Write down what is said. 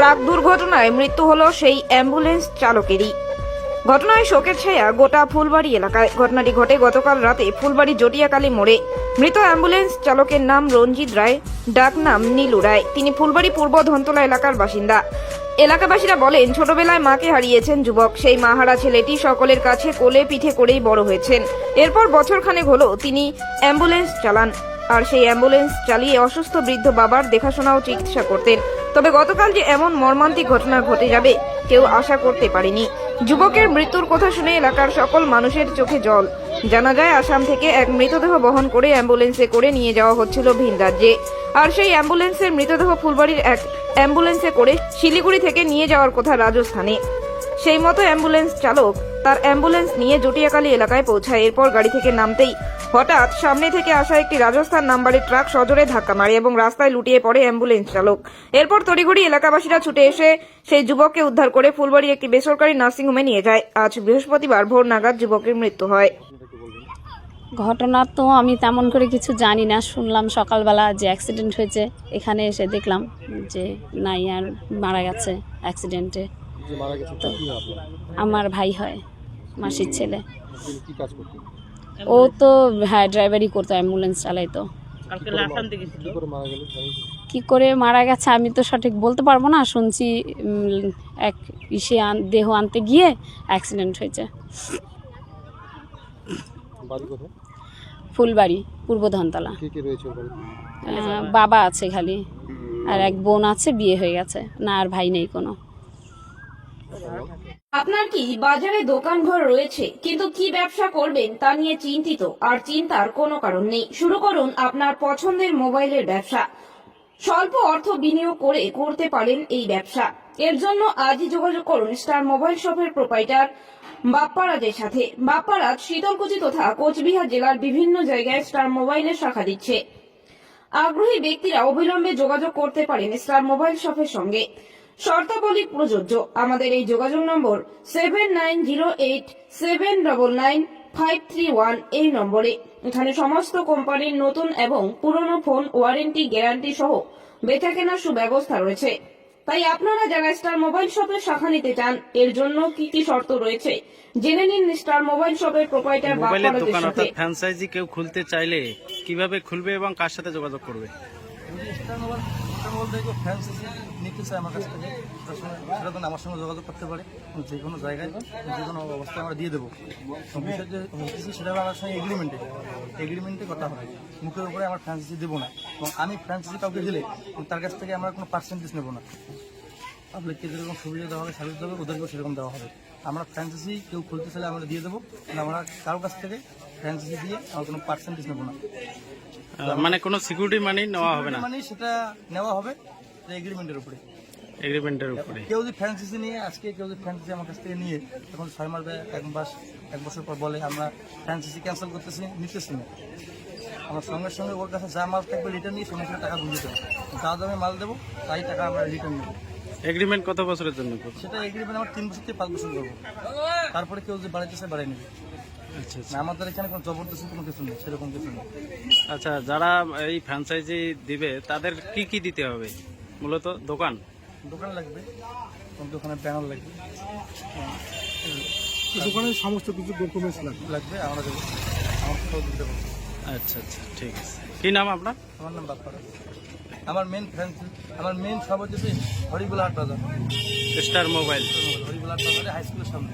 Truck দুর্ঘটনায় মৃত্যু হলো সেই অ্যাম্বুলেন্স চালকেরই। ঘটনায় শোকের ছায়া গোটা ফুলবাড়ি এলাকায়। ঘটনাটি ঘটে গতকাল রাতে ফুলবাড়ি জটিয়াকালী মোড়ে। মৃত অ্যাম্বুলেন্স চালকের নাম রঞ্জিত রায়, ডাক নাম নীলু রায়। তিনি ফুলবাড়ি পূর্ব ধনতলা এলাকার বাসিন্দা। এলাকাবাসীরা বলেন, ছোটবেলায় মাকে হারিয়েছেন যুবক। সেই মাহারা ছেলেটি সকলের কাছে কোলে পিঠে করেই বড় হয়েছেন। এরপর বছরখানেক হলো তিনি অ্যাম্বুলেন্স চালান। আর সেই অ্যাম্বুলেন্স চালিয়ে অসুস্থ বৃদ্ধ বাবার দেখাশোনা ও চিকিৎসা করতেন। তবে গতকাল যে এমন মর্মান্তিক ঘটনা ঘটে যাবে, কেউ আশা করতে পারেনি। যুবকের মৃত্যুর কথা শুনে এলাকার সকল মানুষের চোখে জল। জানা যায়, আসাম থেকে এক মৃতদেহ বহন করে অ্যাম্বুলেন্সে করে নিয়ে যাওয়া হচ্ছিল ভিন রাজ্যে। আর সেই অ্যাম্বুলেন্সের মৃতদেহ ফুলবাড়ির এক অ্যাম্বুলেন্সে করে শিলিগুড়ি থেকে নিয়ে যাওয়ার কথা রাজস্থানে। সেই মতো অ্যাম্বুলেন্স চালক তার অ্যাম্বুলেন্স নিয়ে জটিয়াকালী এলাকায় পৌঁছায়। এরপর গাড়ি থেকে নামতেই হঠাৎ সামনে থেকে আসা একটি রাজস্থান নাম্বারের ট্রাক সজোরে ধাক্কা মারে এবং রাস্তায় লুটিয়ে পড়ে অ্যাম্বুলেন্স চালক। এরপর তড়িঘড়ি এলাকাবাসীরা ছুটে এসে সেই যুবককে উদ্ধার করে ফুলবাড়ি একটি বেসরকারি নার্সিংহোমে নিয়ে যায়। আজ বৃহস্পতিবার ভোর নাগাদ যুবকের মৃত্যু হয়। ঘটনা তো আমি তেমন করে কিছু জানি না। শুনলাম সকালবেলা যে অ্যাক্সিডেন্ট হয়েছে। এখানে এসে দেখলাম যে নাই আর মারা গেছে অ্যাক্সিডেন্টে যে মারা গেছে তো- আমার ভাই হয় মাসির ছেলে। ও তো হ্যাঁ ড্রাইভারি করতো অ্যাম্বুলেন্স চালাইতো। কি করে মারা- করে মারা গেল জানেন কি? কি করে মারা গেছে আমি তো সঠিক বলতে পারব না শুনছি এক ইসে দেহ আনতে গিয়ে অ্যাক্সিডেন্ট হয়েছে। ফুলবাড়ি পূর্ব ধনতলা। বাবা আছে খালি আর এক বোন আছে বিয়ে হয়ে গেছে না আর ভাই নেই কোনো। আপনার কি বাজারে দোকান ঘর রয়েছে, কিন্তু কি ব্যবসা করবেন তা নিয়ে চিন্তিত, আর চিন্তার কোনো কারণ নেই। শুরু করুন আপনার পছন্দের মোবাইলের ব্যবসা। স্বল্প অর্থ বিনিয়োগ করে করতে পারেন এই ব্যবসা। এর জন্য আজই যোগাযোগ করুন স্টার মোবাইল শপের প্রোপাইটার বাপ্পারাজের সাথে। বাপ্পারাজ শীতলকুচি তথা কোচবিহার জেলার বিভিন্ন জায়গায় স্টার মোবাইলের শাখা দিচ্ছে। আগ্রহী ব্যক্তিরা অবিলম্বে যোগাযোগ করতে পারেন স্টার মোবাইল শপের সঙ্গে। শর্তাবলী প্রযোজ্য। আমাদের এই যোগাযোগ নম্বর seven nine zero eight seven double nine five three one এই নম্বরে। এখানে সমস্ত কোম্পানির নতুন এবং পুরনো ফোন ওয়ারেন্টি গ্যারান্টি সহ বেচা কেনার সুব্যবস্থা রয়েছে। তাই আপনারা যারা স্টার মোবাইল শপের শাখা নিতে চান এর জন্য কি কি শর্ত রয়েছে জেনে নিন স্টার মোবাইল শপের প্রোপাইটার মোবাইলের দোকান অর্থাৎ ফ্র্যাঞ্চাইজি কেউ খুলতে চাইলে কীভাবে খুলবে এবং কার সাথে যোগাযোগ করবে? যদি স্টার মোবাইল নিতে চায় আমার কাছ থেকে। সেটা তো আমার সঙ্গে যোগাযোগ করতে পারে। যে কোনো জায়গায়, যে কোনো অবস্থায় আমরা দিয়ে দেবো। যে হচ্ছে সেটা আমার সঙ্গে এগ্রিমেন্টে এগ্রিমেন্টে কথা হয়। মুখের উপরে আমার ফ্রান্সাইজি দেবো না। এবং আমি ফ্রান্সাইজি কাউকে দিলে তার কাছ থেকে আমরা কোনো পার্সেন্টেজ নেব না। পাবলিককে যেরকম সুবিধা দেওয়া হবে সার্ভিস দেওয়া ওদেরকেও সেরকম দেওয়া হবে। আমরা ফ্রান্সাইজি কেউ খুলতে চাইলে আমরা দিয়ে দেবো। আমরা কারোর কাছ থেকে ফ্রান্সাইজি দিয়ে আমরা কোনো পার্সেন্টেজ নেব না। মানে কোনো সিকিউরিটি মানি নেওয়া হবে না? মানে সেটা নেওয়া হবে এগ্রিমেন্টের উপরে। এগ্রিমেন্টের উপরে। কেউ যদি ফ্র্যাঞ্চাইজি নিয়ে আজকে কেউ যদি ফ্র্যাঞ্চাইজি আমার কাছ থেকে নিয়ে তখন ছয় মাস এক মাস এক বছর পর বলে আমরা ফ্র্যাঞ্চাইজি ক্যান্সেল করতেছি নিতেছি না। আমার সঙ্গে সঙ্গে ওর কাছে যা মাল থাকবে রিটার্ন নিয়ে সঙ্গে সঙ্গে টাকা বুঝে দেবো যা দামে মাল দেবো তাই টাকা আমরা রিটার্ন নেব। এগ্রিমেন্ট কত বছরের জন্য? সেটা এগ্রিমেন্ট আমার তিন বছর থেকে পাঁচ বছর করব তারপরে কেউ যদি বাড়াইতে চায় বাড়াই নেবে। আচ্ছা আচ্ছা। আমাদের এখানে কোনো জবরদস্তি কোনো কিছু নেই সেরকম কিছু নেই। আচ্ছা যারা এই ফ্র্যাঞ্চাইজি দিবে তাদের কি কি দিতে হবে? মূলত দোকান? দোকান লাগবে। এবং দোকানের ব্যানার লাগবে। দোকানের সমস্ত কিছু ডকুমেন্টস লাগবে। লাগবে আমরা দেবো। আচ্ছা আচ্ছা ঠিক আছে। কি নাম আপনার? আমার নাম বাপ্পারা আমার মেন ফ্রেন্ড আমার মেন সব হচ্ছে হরিগুলা হাট বাজার। Star mobile. হরিগুলা হাট বাজারে হাই স্কুলের সামনে।